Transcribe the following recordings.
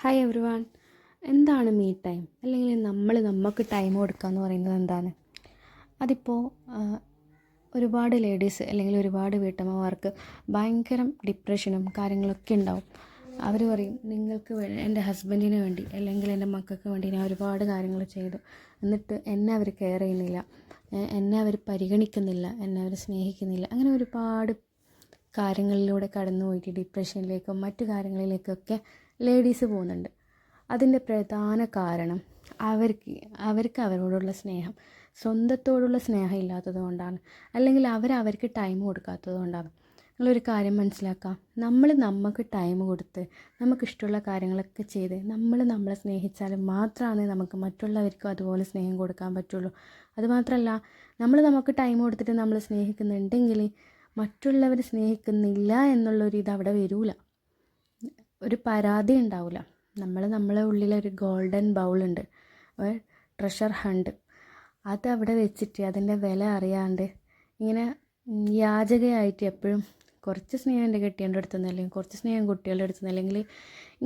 Hi everyone എന്താണ് me time? അല്ലെങ്കിൽ നമ്മൾ നമുക്ക് ടൈം കൊടുക്കുക എന്ന് പറയുന്നത് എന്താണ്? അതിപ്പോൾ ഒരുപാട് ലേഡീസ് അല്ലെങ്കിൽ ഒരുപാട് വീട്ടമ്മമാർക്ക് ഭയങ്കര ഡിപ്രഷനും കാര്യങ്ങളൊക്കെ ഉണ്ടാവും. അവർ പറയും നിങ്ങൾക്ക് എന്റെ ഹസ്ബൻഡിന് വേണ്ടി അല്ലെങ്കിൽ എന്റെ മക്കൾക്ക് വേണ്ടി ഞാൻ ഒരുപാട് കാര്യങ്ങൾ ചെയ്തു. എന്നിട്ട് എന്നെ അവർ കെയർ ചെയ്യുന്നില്ല. എന്നെ അവർ പരിഗണിക്കുന്നില്ല. എന്നെ അവർ സ്നേഹിക്കുന്നില്ല. അങ്ങനെ ഒരുപാട് കാര്യങ്ങളിലൂടെ കടന്നു പോയിട്ട് ഡിപ്രഷനിലേക്കും മറ്റു കാര്യങ്ങളിലേക്കൊക്കെ ലേഡീസ് പോകുന്നുണ്ട്. അതിന്റെ പ്രധാന കാരണം അവർക്ക് അവർക്ക് അവരോടുള്ള സ്നേഹം സ്വന്തത്തോടുള്ള സ്നേഹം ഇല്ലാത്തത് കൊണ്ടാണ്. അല്ലെങ്കിൽ അവർ അവർക്ക് ടൈം കൊടുക്കാത്തത് കൊണ്ടാണ്. നിങ്ങളൊരു കാര്യം മനസ്സിലാക്കാം. നമ്മൾ നമുക്ക് ടൈം കൊടുത്ത് നമുക്കിഷ്ടമുള്ള കാര്യങ്ങളൊക്കെ ചെയ്ത് നമ്മൾ നമ്മളെ സ്നേഹിച്ചാൽ മാത്രമാണ് നമുക്ക് മറ്റുള്ളവർക്കും അതുപോലെ സ്നേഹം കൊടുക്കാൻ പറ്റുള്ളൂ. അതുമാത്രമല്ല നമ്മൾ നമുക്ക് ടൈം കൊടുത്തിട്ട് നമ്മൾ സ്നേഹിക്കുന്നുണ്ടെങ്കിൽ മറ്റുള്ളവർ സ്നേഹിക്കുന്നില്ല എന്നുള്ളൊരു ഇത് അവിടെ വരൂല. ഒരു പരാതി ഉണ്ടാവില്ല നമ്മൾ നമ്മളെ ഉള്ളിലൊരു ഗോൾഡൻ ബൗളുണ്ട് ട്രഷർ ഹണ്ട് അത് അവിടെ വെച്ചിട്ട് അതിന്റെ വില അറിയാണ്ട് ഇങ്ങനെ യാചകയായിട്ട് എപ്പോഴും കുറച്ച് സ്നേഹം എന്റെ കെട്ടിയന്റെ അടുത്തുനിന്ന് അല്ലെങ്കിൽ കുറച്ച് സ്നേഹം കുട്ടികളുടെ അടുത്തുനിന്ന് അല്ലെങ്കിൽ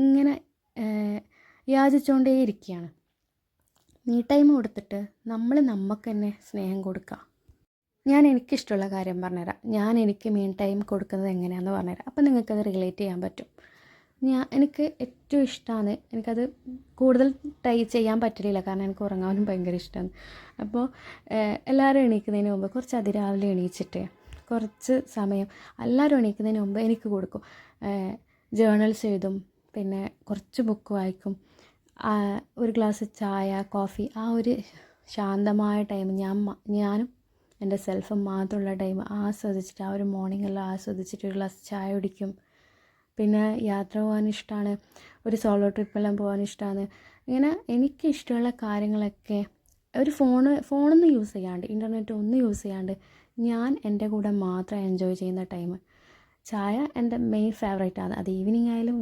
ഇങ്ങനെ യാചിച്ചുകൊണ്ടേ ഇരിക്കുകയാണ്. നീ ടൈം കൊടുത്തിട്ട് നമ്മൾ നമുക്ക് തന്നെ സ്നേഹം കൊടുക്കുക ഞാൻ എനിക്കിഷ്ടമുള്ള കാര്യം പറഞ്ഞുതരാം. ഞാൻ എനിക്ക് മീൻ ടൈം കൊടുക്കുന്നത് എങ്ങനെയാണെന്ന് പറഞ്ഞുതരാം. അപ്പം നിങ്ങൾക്കത് റിലേറ്റ് ചെയ്യാൻ പറ്റും. ഞാൻ എനിക്ക് ഏറ്റവും ഇഷ്ടമാണ് എനിക്കത് കൂടുതൽ ട്രൈ ചെയ്യാൻ പറ്റില്ല കാരണം എനിക്ക് ഉറങ്ങാനും ഭയങ്കര ഇഷ്ടമാണ് അപ്പോൾ എല്ലാവരും എണീക്കുന്നതിന് മുമ്പ് കുറച്ച് അതിരാവിലെ എണീച്ചിട്ട് കുറച്ച് സമയം എല്ലാവരും എണീക്കുന്നതിന് മുമ്പ് എനിക്ക് കൊടുക്കും. ജേണൽസ് എഴുതും. പിന്നെ കുറച്ച് ബുക്ക് വായിക്കും. ഒരു ഗ്ലാസ് ചായ കോഫി ആ ഒരു ശാന്തമായ ടൈം ഞാൻ ഞാനും എന്റെ സെൽഫും മാത്രമുള്ള ടൈം ആസ്വദിച്ചിട്ട് ആ ഒരു മോർണിംഗ് ആസ്വദിച്ചിട്ട് ഒരു ഗ്ലാസ് ചായ കുടിക്കും. പിന്നെ യാത്ര പോകാൻ ഇഷ്ടമാണ് ഒരു സോളോ ട്രിപ്പെല്ലാം പോകാൻ ഇഷ്ടമാണ് ഇങ്ങനെ എനിക്ക് ഇഷ്ടമുള്ള കാര്യങ്ങളൊക്കെ ഒരു ഫോണ് ഫോണൊന്നും യൂസ് ചെയ്യാണ്ട് ഇന്റർനെറ്റ് ഒന്നും യൂസ് ചെയ്യാണ്ട് ഞാൻ എന്റെ കൂടെ മാത്രം എൻജോയ് ചെയ്യുന്ന ടൈം ചായ എന്റെ മെയിൻ ഫേവറേറ്റ് ആണ്. അത് ഈവനിങ് ആയാലും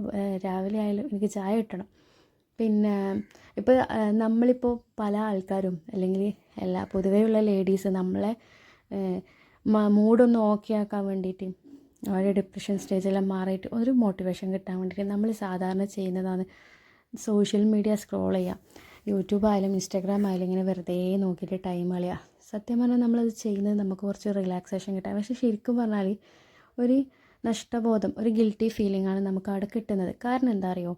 രാവിലെ ആയാലും എനിക്ക് ചായ കിട്ടണം. പിന്നെ ഇപ്പോൾ നമ്മളിപ്പോൾ പല ആൾക്കാരും അല്ലെങ്കിൽ എല്ലാ പൊതുവെയുള്ള ലേഡീസ് നമ്മളെ മൂഡൊന്ന് ഓക്കെ ആക്കാൻ വേണ്ടിയിട്ട് അവരുടെ ഡിപ്രഷൻ സ്റ്റേജെല്ലാം മാറിയിട്ട് ഒരു മോട്ടിവേഷൻ കിട്ടാൻ വേണ്ടിയിട്ട് നമ്മൾ സാധാരണ ചെയ്യുന്നതാണ് സോഷ്യൽ മീഡിയ സ്ക്രോൾ ചെയ്യുക. യൂട്യൂബ് ആയാലും ഇൻസ്റ്റാഗ്രാം ആയാലും ഇങ്ങനെ വെറുതെ നോക്കിയിട്ട് ടൈം കളയുക. സത്യം പറഞ്ഞാൽ നമ്മളത് ചെയ്യുന്നത് നമുക്ക് കുറച്ച് റിലാക്സേഷൻ കിട്ടാൻ. പക്ഷേ ശരിക്കും പറഞ്ഞാൽ ഒരു നഷ്ടബോധം ഒരു ഗിൽറ്റി ഫീലിംഗ് ആണ് നമുക്ക് അവിടെ കിട്ടുന്നത്. കാരണം എന്താ അറിയോ?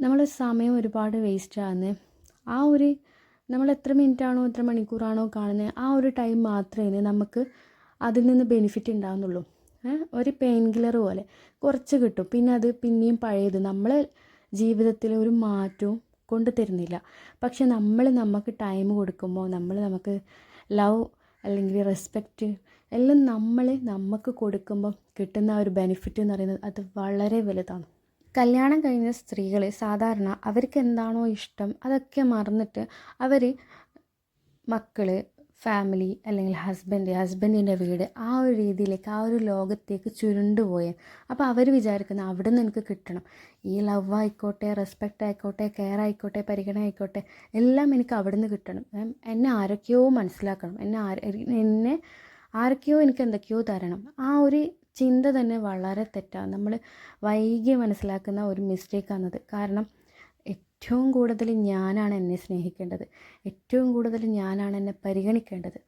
നമ്മൾ സമയം ഒരുപാട് വേസ്റ്റ് ആകുന്നത് ആ ഒരു നമ്മൾ എത്ര മിനിറ്റ് ആണോ എത്ര മണിക്കൂറാണോ കാണുന്നത് ആ ഒരു ടൈം മാത്രമേ നമുക്ക് അതിൽ നിന്ന് ബെനിഫിറ്റ് ഉണ്ടാകുന്നുള്ളൂ? ഒരു പെയിൻ കില്ലർ പോലെ. കുറച്ച് കിട്ടും. പിന്നെ അത് പിന്നെയും പഴയത് നമ്മൾ ജീവിതത്തിൽ ഒരു മാറ്റവും കൊണ്ടു തരുന്നില്ല. പക്ഷെ നമ്മൾ നമുക്ക് ടൈം കൊടുക്കുമ്പോൾ നമ്മൾ നമുക്ക് ലവ് അല്ലെങ്കിൽ റെസ്പെക്റ്റ് എല്ലാം നമ്മൾ നമുക്ക് കൊടുക്കുമ്പോൾ കിട്ടുന്ന ഒരു ബെനിഫിറ്റ് എന്ന് പറയുന്നത് അത് വളരെ വലുതാണ്. കല്യാണം കഴിഞ്ഞ സ്ത്രീകൾ സാധാരണ അവർക്ക് എന്താണോ ഇഷ്ടം അതൊക്കെ മറന്നിട്ട് അവർ മക്കൾ ഫാമിലി അല്ലെങ്കിൽ ഹസ്ബൻഡ് ഹസ്ബൻഡിന്റെ വീട് ആ ഒരു രീതിയിലേക്ക് ആ ഒരു ലോകത്തേക്ക് ചുരുണ്ടുപോയ അപ്പോൾ അവർ വിചാരിക്കുന്ന അവിടെ നിന്ന് എനിക്ക് കിട്ടണം. ഈ ലവ് ആയിക്കോട്ടെ റെസ്പെക്റ്റ് ആയിക്കോട്ടെ കെയർ ആയിക്കോട്ടെ പരിഗണന ആയിക്കോട്ടെ എല്ലാം എനിക്ക് അവിടെ നിന്ന് കിട്ടണം എന്നെ ആരൊക്കെയോ മനസ്സിലാക്കണം. എന്നെ ആര എന്നെ ആരൊക്കെയോ എനിക്ക് എന്തൊക്കെയോ തരണം. ആ ഒരു ചിന്ത തന്നെ വളരെ തെറ്റാണ് നമ്മൾ വൈകി മനസ്സിലാക്കുന്ന ഒരു മിസ്റ്റേക്കാണത് കാരണം ഏറ്റവും കൂടുതൽ ഞാനാണ് എന്നെ സ്നേഹിക്കേണ്ടത്. ഏറ്റവും കൂടുതൽ ഞാനാണ് എന്നെ പരിഗണിക്കേണ്ടത്.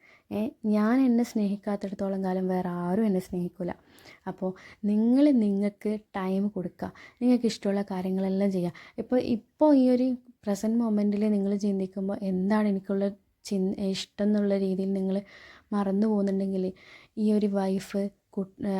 ഞാൻ എന്നെ സ്നേഹിക്കാത്തിടത്തോളം കാലം വേറെ ആരും എന്നെ സ്നേഹിക്കില്ല അപ്പോൾ നിങ്ങൾ നിങ്ങൾക്ക് ടൈം കൊടുക്കുക നിങ്ങൾക്ക് ഇഷ്ടമുള്ള കാര്യങ്ങളെല്ലാം ചെയ്യുക. ഇപ്പോൾ ഇപ്പോൾ ഈ ഒരു പ്രസന്റ് മൊമെന്റിൽ നിങ്ങൾ ചിന്തിക്കുമ്പോൾ എന്താണ് എനിക്കുള്ള ചിന് ഇഷ്ടം എന്നുള്ള രീതിയിൽ നിങ്ങൾ മറന്നു പോകുന്നുണ്ടെങ്കിൽ ഈ ഒരു വൈഫ്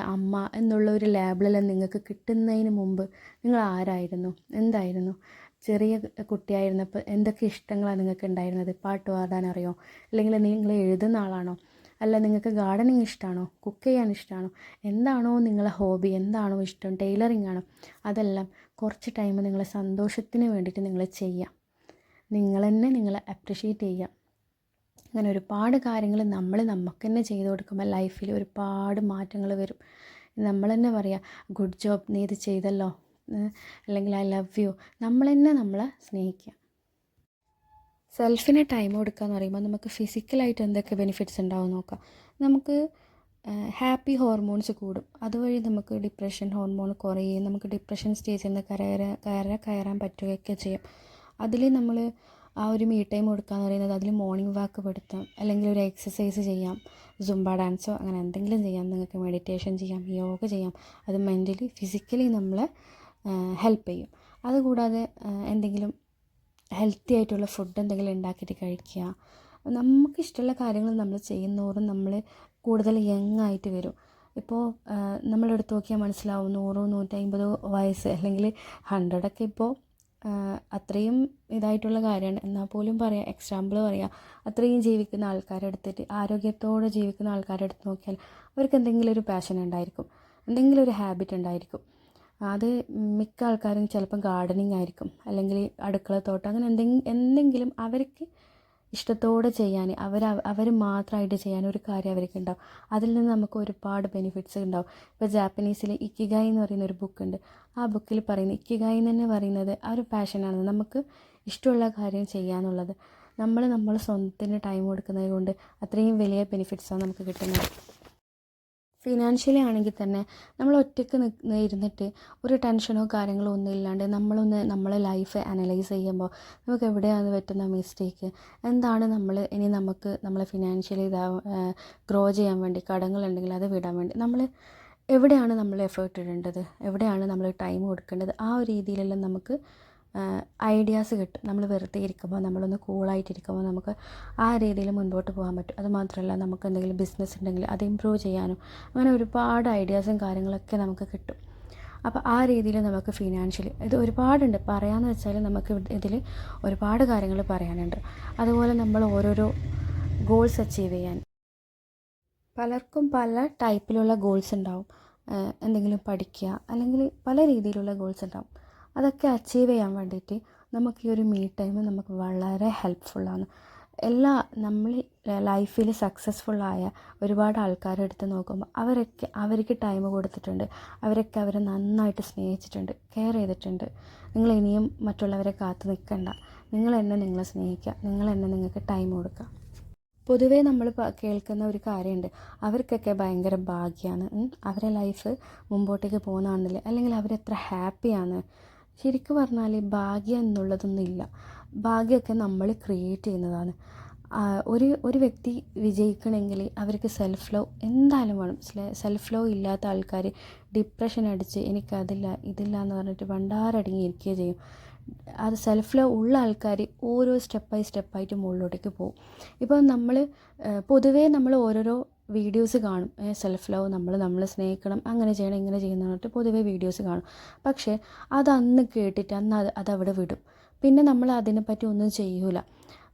അമ്മ എന്നുള്ള ഒരു ലേബിളെല്ലാം നിങ്ങൾക്ക് കിട്ടുന്നതിന് മുമ്പ് നിങ്ങൾ ആരായിരുന്നു? എന്തായിരുന്നു? ചെറിയ കുട്ടിയായിരുന്നപ്പോൾ എന്തൊക്കെ ഇഷ്ടങ്ങളാണ് നിങ്ങൾക്ക് ഉണ്ടായിരുന്നത്? പാട്ട് പാടാൻ അറിയോ? അല്ലെങ്കിൽ നിങ്ങൾ എഴുതുന്ന ആളാണോ? അല്ല നിങ്ങൾക്ക് ഗാർഡനിങ് ഇഷ്ടമാണോ കുക്ക് ചെയ്യാൻ ഇഷ്ടമാണോ എന്താണോ നിങ്ങളെ ഹോബി? എന്താണോ ഇഷ്ടം? ടൈലറിങ് ആണോ? അതെല്ലാം കുറച്ച് ടൈം നിങ്ങളെ സന്തോഷത്തിന് വേണ്ടിയിട്ട് നിങ്ങൾ ചെയ്യാം. നിങ്ങൾ തന്നെ നിങ്ങളെ അപ്രിഷ്യേറ്റ് ചെയ്യാം. അങ്ങനെ ഒരുപാട് കാര്യങ്ങൾ നമ്മൾ നമുക്ക് തന്നെ ചെയ്തു കൊടുക്കുമ്പോൾ ലൈഫിൽ ഒരുപാട് മാറ്റങ്ങൾ വരും. നമ്മൾ തന്നെ പറയുക ഗുഡ് ജോബ് നീ ഇത് ചെയ്തല്ലോ. അല്ലെങ്കിൽ ഐ ലവ് യു നമ്മൾ തന്നെ നമ്മളെ സ്നേഹിക്കുക സെൽഫിന് ടൈം കൊടുക്കുക എന്ന് പറയുമ്പോൾ നമുക്ക് ഫിസിക്കലായിട്ട് എന്തൊക്കെ ബെനിഫിറ്റ്സ് ഉണ്ടാവും നോക്കാം. നമുക്ക് ഹാപ്പി ഹോർമോൺസ് കൂടും. അതുവഴി നമുക്ക് ഡിപ്രഷൻ ഹോർമോൺ കുറയുകയും നമുക്ക് ഡിപ്രഷൻ സ്റ്റേജിൽ നിന്ന് കയറ കയറ കയറാൻ പറ്റുകയൊക്കെ ചെയ്യും. അതിൽ നമ്മൾ ആ ഒരു മീ ടൈം കൊടുക്കുക എന്ന് പറയുന്നത് അതിൽ മോർണിംഗ് വാക്ക് പെടുത്താം. അല്ലെങ്കിൽ ഒരു എക്സസൈസ് ചെയ്യാം. സുംബ ഡാൻസോ അങ്ങനെ എന്തെങ്കിലും ചെയ്യാം. നിങ്ങൾക്ക് മെഡിറ്റേഷൻ ചെയ്യാം. യോഗ ചെയ്യാം. അത് മെന്റലി ഫിസിക്കലി നമ്മളെ ഹെൽപ്പ് ചെയ്യും. അതുകൂടാതെ എന്തെങ്കിലും ഹെൽത്തി ആയിട്ടുള്ള ഫുഡ് എന്തെങ്കിലും ഉണ്ടാക്കിയിട്ട് കഴിക്കുക. നമുക്കിഷ്ടമുള്ള കാര്യങ്ങൾ നമ്മൾ ചെയ്യുന്നതോറും നമ്മൾ കൂടുതൽ യങ് ആയിട്ട് വരും. ഇപ്പോൾ നമ്മളെടുത്ത് നോക്കിയാൽ മനസ്സിലാവും നൂറോ നൂറ്റമ്പതോ വയസ്സ് അല്ലെങ്കിൽ ഹൺഡ്രഡൊക്കെ ഇപ്പോൾ അത്രയും ഇതായിട്ടുള്ള കാര്യമാണ്. എന്നാൽ പോലും പറയാം എക്സാമ്പിൾ പറയാം. അത്രയും ജീവിക്കുന്ന ആൾക്കാരെ എടുത്തിട്ട് ആരോഗ്യത്തോടെ ജീവിക്കുന്ന ആൾക്കാരെ എടുത്ത് നോക്കിയാൽ അവർക്ക് എന്തെങ്കിലും ഒരു പാഷൻ ഉണ്ടായിരിക്കും. എന്തെങ്കിലും ഒരു ഹാബിറ്റ് ഉണ്ടായിരിക്കും. അത് മിക്ക ആൾക്കാരും ചിലപ്പം ഗാർഡനിങ് ആയിരിക്കും. അല്ലെങ്കിൽ അടുക്കളത്തോട്ടം അങ്ങനെ എന്തെങ്കിലും എന്തെങ്കിലും അവർക്ക് ഇഷ്ടത്തോടെ ചെയ്യാൻ അവർ അവർ മാത്രമായിട്ട് ചെയ്യാൻ ഒരു കാര്യം അവർക്ക് ഉണ്ടാവും. അതിൽ നിന്ന് നമുക്ക് ഒരുപാട് ബെനിഫിറ്റ്സ് ഉണ്ടാവും. ഇപ്പോൾ ജാപ്പനീസിൽ ഇക്കിഗായി എന്ന് പറയുന്ന ഒരു ബുക്കുണ്ട് ആ ബുക്കിൽ പറയുന്നത് ഇക്കിഗായി എന്ന് തന്നെ പറയുന്നത് ആ ഒരു പാഷനാണ് നമുക്ക് ഇഷ്ടമുള്ള കാര്യം ചെയ്യാന്നുള്ളത് നമ്മൾ നമ്മൾ സ്വന്തത്തിന് ടൈം കൊടുക്കുന്നത് കൊണ്ട് അത്രയും വലിയ ബെനിഫിറ്റ്സാണ് നമുക്ക് കിട്ടുന്നത്. ഫിനാൻഷ്യലി ആണെങ്കിൽ തന്നെ നമ്മൾ ഒറ്റയ്ക്ക് ഇരുന്നിട്ട് ഒരു ടെൻഷനോ കാര്യങ്ങളോ ഒന്നും ഇല്ലാണ്ട് നമ്മളൊന്ന് നമ്മളെ ലൈഫ് അനലൈസ് ചെയ്യുമ്പോൾ നമുക്ക് എവിടെയാണ് പറ്റുന്ന മിസ്റ്റേക്ക് എന്താണ് നമ്മൾ ഇനി നമുക്ക് നമ്മളെ ഫിനാൻഷ്യലി ഇതാവാൻ ഗ്രോ ചെയ്യാൻ വേണ്ടി കടങ്ങളുണ്ടെങ്കിൽ അത് വിടാൻ വേണ്ടി നമ്മൾ എവിടെയാണ് നമ്മൾ എഫേർട്ട് ഇടേണ്ടത്? എവിടെയാണ് നമ്മൾ ടൈം കൊടുക്കേണ്ടത്? ആ ഒരു രീതിയിലെല്ലാം നമുക്ക് ഐഡിയാസ് കിട്ടും. നമ്മൾ വെറുതെ ഇരിക്കുമ്പോൾ നമ്മളൊന്ന് കൂളായിട്ടിരിക്കുമ്പോൾ നമുക്ക് ആ രീതിയിൽ മുൻപോട്ട് പോകാൻ പറ്റും. അതുമാത്രമല്ല നമുക്ക് എന്തെങ്കിലും ബിസിനസ് ഉണ്ടെങ്കിൽ അത് ഇമ്പ്രൂവ് ചെയ്യാനും അങ്ങനെ ഒരുപാട് ഐഡിയാസും കാര്യങ്ങളൊക്കെ നമുക്ക് കിട്ടും. അപ്പോൾ ആ രീതിയിൽ നമുക്ക് ഫിനാൻഷ്യലി ഇത് ഒരുപാടുണ്ട്. പറയാമെന്ന് വെച്ചാൽ നമുക്ക് ഇതിൽ ഒരുപാട് കാര്യങ്ങൾ പറയാനുണ്ട്. അതുപോലെ നമ്മൾ ഓരോരോ ഗോൾസ് അച്ചീവ് ചെയ്യാൻ. പലർക്കും പല ടൈപ്പിലുള്ള ഗോൾസ് ഉണ്ടാവും. എന്തെങ്കിലും പഠിക്കുക അല്ലെങ്കിൽ പല രീതിയിലുള്ള ഗോൾസ് ഉണ്ടാവും. അതൊക്കെ അച്ചീവ് ചെയ്യാൻ വേണ്ടിയിട്ട് നമുക്ക് ഈ ഒരു മീ ടൈം നമുക്ക് വളരെ ഹെൽപ്ഫുള്ളാണ് എല്ലാ നമ്മൾ ലൈഫിൽ സക്സസ്ഫുള്ളായ ഒരുപാട് ആൾക്കാരെ എടുത്ത് നോക്കുമ്പോൾ അവരൊക്കെ അവർക്ക് ടൈം കൊടുത്തിട്ടുണ്ട്. അവരൊക്കെ അവരെ നന്നായിട്ട് സ്നേഹിച്ചിട്ടുണ്ട് കെയർ ചെയ്തിട്ടുണ്ട്. നിങ്ങൾ ഇനിയും മറ്റുള്ളവരെ കാത്തു നിൽക്കണ്ട നിങ്ങൾ എന്നെ നിങ്ങളെ സ്നേഹിക്കുക നിങ്ങൾ എന്നെ നിങ്ങൾക്ക് ടൈം കൊടുക്കുക പൊതുവേ നമ്മൾ കേൾക്കുന്ന ഒരു കാര്യമുണ്ട് അവർക്കൊക്കെ ഭയങ്കര ഭാഗ്യമാണ് അവരെ ലൈഫ് മുമ്പോട്ടേക്ക് പോകുന്നതാണെന്നില്ല? അല്ലെങ്കിൽ അവരെത്ര ഹാപ്പിയാണ് ശരിക്കും പറഞ്ഞാൽ ഭാഗ്യം എന്നുള്ളതൊന്നുമില്ല ഭാഗ്യമൊക്കെ നമ്മൾ ക്രിയേറ്റ് ചെയ്യുന്നതാണ്. ഒരു ഒരു വ്യക്തി വിജയിക്കണമെങ്കിൽ അവർക്ക് സെൽഫ് ലവ് എന്തായാലും വേണം. സെൽഫ് ലവ് ഇല്ലാത്ത ആൾക്കാർ ഡിപ്രഷൻ അടിച്ച് എനിക്കതില്ല ഇതില്ല എന്ന് പറഞ്ഞിട്ട് വണ്ടാറടങ്ങി ഇരിക്കുകയും ചെയ്യും. അത് സെൽഫ് ലവ് ഉള്ള ആൾക്കാർ ഓരോ സ്റ്റെപ്പ് ബൈ സ്റ്റെപ്പായിട്ട് മുകളിലോട്ടേക്ക് പോകും. ഇപ്പോൾ നമ്മൾ പൊതുവേ നമ്മൾ ഓരോരോ വീഡിയോസ് കാണും. സെൽഫ് ലവ് നമ്മൾ നമ്മളെ സ്നേഹിക്കണം അങ്ങനെ ചെയ്യണം ഇങ്ങനെ ചെയ്യുന്ന പറഞ്ഞിട്ട് പൊതുവേ വീഡിയോസ് കാണും. പക്ഷേ അത് അന്ന് കേട്ടിട്ട് അന്ന് അത് അതവിടെ വിടും. പിന്നെ നമ്മൾ അതിനെപ്പറ്റി ഒന്നും ചെയ്യൂല.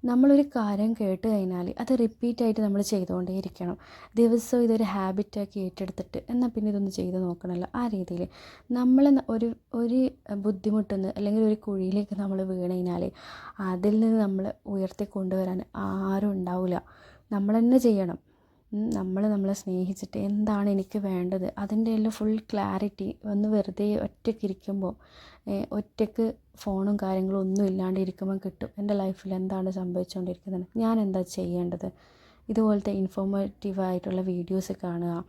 നമ്മളൊരു കാര്യം കേട്ട് കഴിഞ്ഞാൽ അത് റിപ്പീറ്റായിട്ട് നമ്മൾ ചെയ്തുകൊണ്ടേ ഇരിക്കണം ദിവസവും ഇതൊരു ഹാബിറ്റാക്കി ഏറ്റെടുത്തിട്ട് എന്നാൽ പിന്നെ ഇതൊന്ന് ചെയ്ത് നോക്കണമല്ലോ ആ രീതിയിൽ നമ്മൾ ഒരു ഒരു ബുദ്ധിമുട്ടുന്ന അല്ലെങ്കിൽ ഒരു കുഴിയിലേക്ക് നമ്മൾ വീണ് കഴിഞ്ഞാൽ അതിൽ നിന്ന് നമ്മൾ ഉയർത്തി കൊണ്ടുവരാൻ ആരും ഉണ്ടാവില്ല നമ്മൾ തന്നെ ചെയ്യണം. നമ്മൾ നമ്മളെ സ്നേഹിച്ചിട്ട് എന്താണ് എനിക്ക് വേണ്ടത്? അതിന്റെ എല്ലാം ഫുൾ ക്ലാരിറ്റി ഒന്ന് വെറുതെ ഒറ്റയ്ക്ക് ഇരിക്കുമ്പോൾ ഒറ്റയ്ക്ക് ഫോണും കാര്യങ്ങളും ഒന്നും ഇല്ലാണ്ട് ഇരിക്കുമ്പോൾ കിട്ടും. എന്റെ ലൈഫിൽ എന്താണ് സംഭവിച്ചുകൊണ്ടിരിക്കുന്നത് ഞാൻ എന്താ ചെയ്യേണ്ടത്? ഇതുപോലത്തെ ഇൻഫോർമേറ്റീവ് ആയിട്ടുള്ള വീഡിയോസ് കാണുക.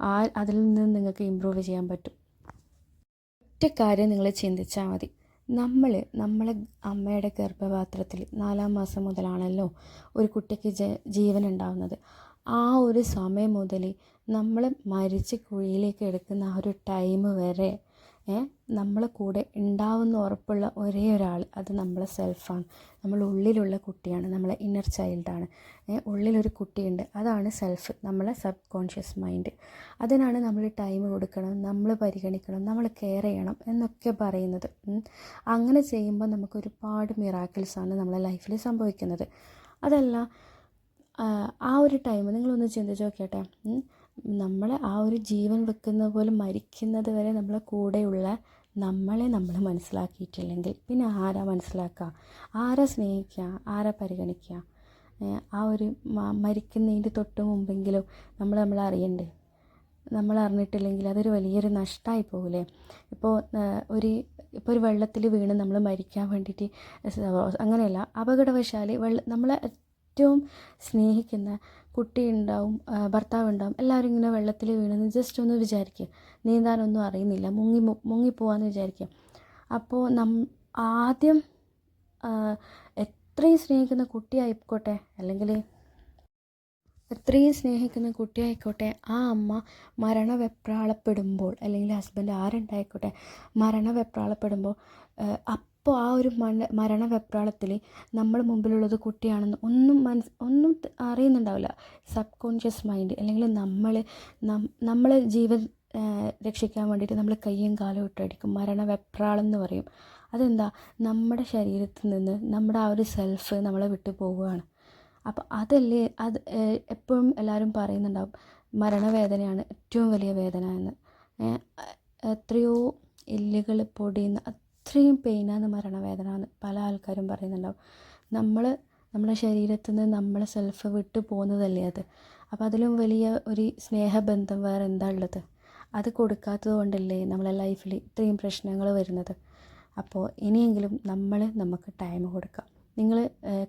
ആ അതിൽ നിന്ന് നിങ്ങൾക്ക് ഇമ്പ്രൂവ് ചെയ്യാൻ പറ്റും. ഒറ്റ കാര്യം നിങ്ങൾ ചിന്തിച്ചാൽ മതി. നമ്മൾ നമ്മളെ അമ്മയുടെ ഗർഭപാത്രത്തിൽ നാലാം മാസം മുതലാണല്ലോ ഒരു കുട്ടിക്ക് ജീവൻ ഉണ്ടാകുന്നത് ആ ഒരു സമയം മുതൽ നമ്മൾ മരിച്ച് കുഴിയിലേക്ക് എടുക്കുന്ന ആ ഒരു ടൈം വരെ നമ്മളെ കൂടെ ഉണ്ടാവുന്ന ഉറപ്പുള്ള ഒരേ ഒരാൾ അത് നമ്മളെ സെൽഫാണ് നമ്മൾ ഉള്ളിലുള്ള കുട്ടിയാണ് നമ്മളെ ഇന്നർ ചൈൽഡാണ് ഉള്ളിലൊരു കുട്ടിയുണ്ട് അതാണ് സെൽഫ് നമ്മളെ സബ് കോൺഷ്യസ് മൈൻഡ് അതിനാണ് നമ്മൾ ടൈം കൊടുക്കണം നമ്മൾ പരിഗണിക്കണം നമ്മൾ കെയർ ചെയ്യണം എന്നൊക്കെ പറയുന്നത്. അങ്ങനെ ചെയ്യുമ്പോൾ നമുക്ക് ഒരുപാട് മിറാക്കിൾസാണ് നമ്മളെ ലൈഫിൽ സംഭവിക്കുന്നത്. അതല്ല ആ ഒരു ടൈം നിങ്ങളൊന്ന് ചിന്തിച്ച് നോക്കിയട്ടെ. നമ്മൾ ആ ഒരു ജീവൻ വെക്കുന്ന പോലെ മരിക്കുന്നത് വരെ നമ്മളെ കൂടെയുള്ള നമ്മളെ നമ്മൾ മനസ്സിലാക്കിയിട്ടില്ലെങ്കിൽ പിന്നെ ആരാ മനസ്സിലാക്കുക ആരാ സ്നേഹിക്കുക ആരാ പരിഗണിക്കുക ആ ഒരു മരിക്കുന്നതിന്റെ തൊട്ട് മുമ്പെങ്കിലും നമ്മൾ നമ്മൾ അറിയണ്ടേ? നമ്മൾ അറിഞ്ഞിട്ടില്ലെങ്കിൽ അതൊരു വലിയൊരു നഷ്ടമായി പോകില്ലേ ഇപ്പോൾ ഒരു ഇപ്പോൾ ഒരു വെള്ളത്തിൽ വീണ് നമ്മൾ മരിക്കാൻ വേണ്ടിയിട്ട് അങ്ങനെയല്ല അപകടവശാൽ വെള്ള നമ്മളെ ഏറ്റവും സ്നേഹിക്കുന്ന കുട്ടി ഉണ്ടാവും ഭർത്താവ് ഉണ്ടാവും എല്ലാവരും ഇങ്ങനെ വെള്ളത്തിൽ വീണെന്ന്. ജസ്റ്റ് ഒന്ന് വിചാരിക്കുക നീന്താനൊന്നും അറിയുന്നില്ല. മുങ്ങി മുങ്ങിപ്പോവാന്ന് വിചാരിക്കുക അപ്പോൾ നം ആദ്യം എത്രയും സ്നേഹിക്കുന്ന കുട്ടിയായിക്കോട്ടെ അല്ലെങ്കിൽ എത്രയും സ്നേഹിക്കുന്ന കുട്ടിയായിക്കോട്ടെ ആ അമ്മ മരണവെപ്രാളപ്പെടുമ്പോൾ അല്ലെങ്കിൽ ഹസ്ബൻഡ് ആരുണ്ടായിക്കോട്ടെ മരണവെപ്രാളപ്പെടുമ്പോൾ അപ്പോൾ ആ ഒരു മരണ വെപ്രാളത്തിൽ നമ്മുടെ മുമ്പിലുള്ളത് കുട്ടിയാണെന്ന് ഒന്നും മനസ് ഒന്നും അറിയുന്നുണ്ടാവില്ല. സബ് കോൺഷ്യസ് മൈൻഡ് അല്ലെങ്കിൽ നമ്മൾ നമ്മളെ ജീവൻ രക്ഷിക്കാൻ വേണ്ടിയിട്ട് നമ്മൾ കയ്യും കാലും ഇട്ടടിക്കും. മരണ വെപ്രാളം എന്ന് പറയും. അതെന്താ? നമ്മുടെ ശരീരത്തിൽ നിന്ന് നമ്മുടെ ആ ഒരു സെൽഫ് നമ്മളെ വിട്ടു പോവുകയാണ്. അപ്പോൾ അതല്ലേ അത് എപ്പോഴും എല്ലാവരും പറയുന്നുണ്ടാവും. മരണവേദനയാണ് ഏറ്റവും വലിയ വേദന എന്ന്. എത്രയോ എല്ലുകൾ പൊടിയുന്ന അത്രയും പെയിനാണ് മരണവേദന എന്ന് പല ആൾക്കാരും പറയുന്നുണ്ടാവും. നമ്മൾ നമ്മുടെ ശരീരത്തിൽ നിന്ന് നമ്മളെ സെൽഫ് വിട്ടു പോകുന്നതല്ലേ അത്? അപ്പോൾ അതിലും വലിയ ഒരു സ്നേഹബന്ധം വേറെ എന്താ ഉള്ളത്? അത് കൊടുക്കാത്തത് കൊണ്ടല്ലേ നമ്മളെ ലൈഫിൽ ഇത്രയും പ്രശ്നങ്ങൾ വരുന്നത്? അപ്പോൾ ഇനിയെങ്കിലും നമ്മൾ നമുക്ക് ടൈം കൊടുക്കാം. നിങ്ങൾ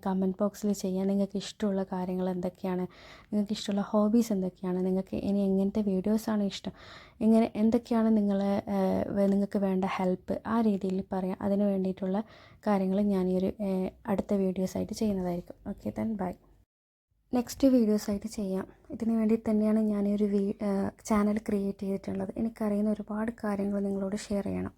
കമന്റ് ബോക്സിൽ ചെയ്യാൻ നിങ്ങൾക്ക് ഇഷ്ടമുള്ള കാര്യങ്ങൾ എന്തൊക്കെയാണ്? നിങ്ങൾക്ക് ഇഷ്ടമുള്ള ഹോബീസ് എന്തൊക്കെയാണ്? നിങ്ങൾക്ക് ഇനി എങ്ങനത്തെ വീഡിയോസാണ് ഇഷ്ടം? എങ്ങനെ എന്തൊക്കെയാണ് നിങ്ങളെ നിങ്ങൾക്ക് വേണ്ട ഹെൽപ്പ് ആ രീതിയിൽ പറയാം അതിന് വേണ്ടിയിട്ടുള്ള കാര്യങ്ങൾ ഞാൻ ഈ ഒരു അടുത്ത വീഡിയോസായിട്ട് ചെയ്യുന്നതായിരിക്കും. ഓക്കെ ദെൻ ബൈ നെക്സ്റ്റ് വീഡിയോസായിട്ട് ചെയ്യാം. ഇതിനു വേണ്ടി തന്നെയാണ് ഈ ഒരു ചാനൽ ക്രിയേറ്റ് ചെയ്തിട്ടുള്ളത്. എനിക്കറിയുന്ന ഒരുപാട് കാര്യങ്ങൾ നിങ്ങളോട് ഷെയർ ചെയ്യണം.